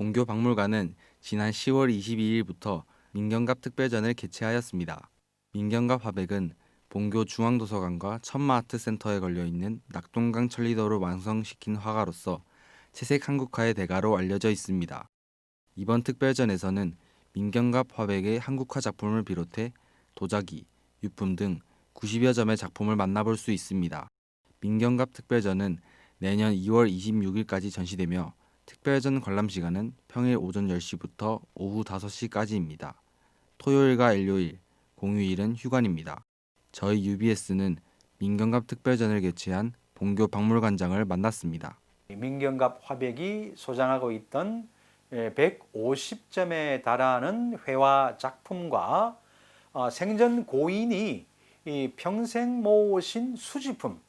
본교 박물관은 지난 10월 22일부터 민경갑 특별전을 개최하였습니다. 민경갑 화백은 본교 중앙도서관과 천마아트센터에 걸려 있는 낙동강 천리도를 완성시킨 화가로서 채색 한국화의 대가로 알려져 있습니다. 이번 특별전에서는 민경갑 화백의 한국화 작품을 비롯해 도자기, 유품 등 90여 점의 작품을 만나볼 수 있습니다. 민경갑 특별전은 내년 2월 26일까지 전시되며 특별전 관람 시간은 평일 오전 10시부터 오후 5시까지입니다. 토요일과 일요일, 공휴일은 휴관입니다. 저희 UBS는 민경갑 특별전을 개최한 본교 박물관장을 만났습니다. 민경갑 화백이 소장하고 있던 150점에 달하는 회화 작품과 어, 생전 고인이 이 평생 모으신 수집품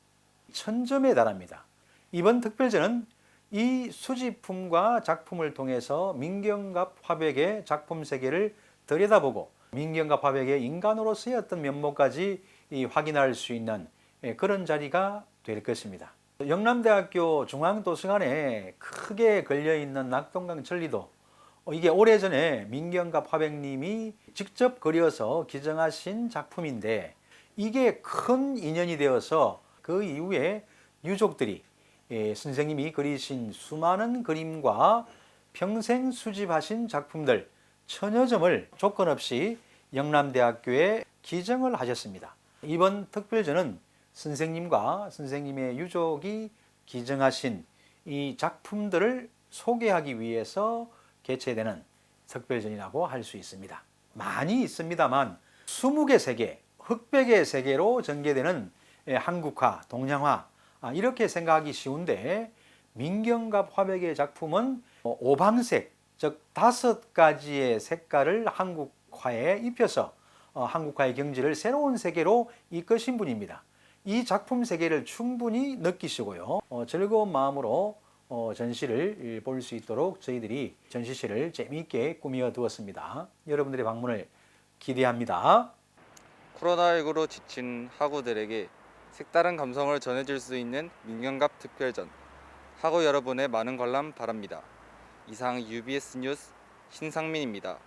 천점에 달합니다. 이번 특별전은 이 수집품과 작품을 통해서 민경갑 화백의 작품 세계를 들여다보고 민경갑 화백의 인간으로서의 어떤 면모까지 이 확인할 수 있는 예, 그런 자리가 될 것입니다. 영남대학교 중앙도서관에 크게 걸려 있는 낙동강 천리도 어, 이게 오래전에 민경갑 화백님이 직접 그려서 기증하신 작품인데 이게 큰 인연이 되어서 그 이후에 유족들이 예, 선생님이 그리신 수많은 그림과 평생 수집하신 작품들 천여 점을 조건 없이 영남대학교에 기증을 하셨습니다. 이번 특별전은 선생님과 선생님의 유족이 기증하신 이 작품들을 소개하기 위해서 개최되는 특별전이라고 할 수 있습니다. 많이 있습니다만 20개 세계, 흑백의 세계로 전개되는 예, 한국화, 동양화 아, 이렇게 생각하기 쉬운데 민경갑 화백의 작품은 어, 오방색, 즉 다섯 가지의 색깔을 한국화에 입혀서 어, 한국화의 경지를 새로운 세계로 이끄신 분입니다. 이 작품 세계를 충분히 느끼시고요. 어, 즐거운 마음으로 어, 전시를 볼 수 있도록 저희들이 전시실을 재미있게 꾸며 두었습니다. 여러분들의 방문을 기대합니다. 코로나19로 지친 학우들에게 색다른 감성을 전해줄 수 있는 민경갑 특별전 학우 여러분의 많은 관람 바랍니다. 이상 UBS 뉴스 신상민입니다.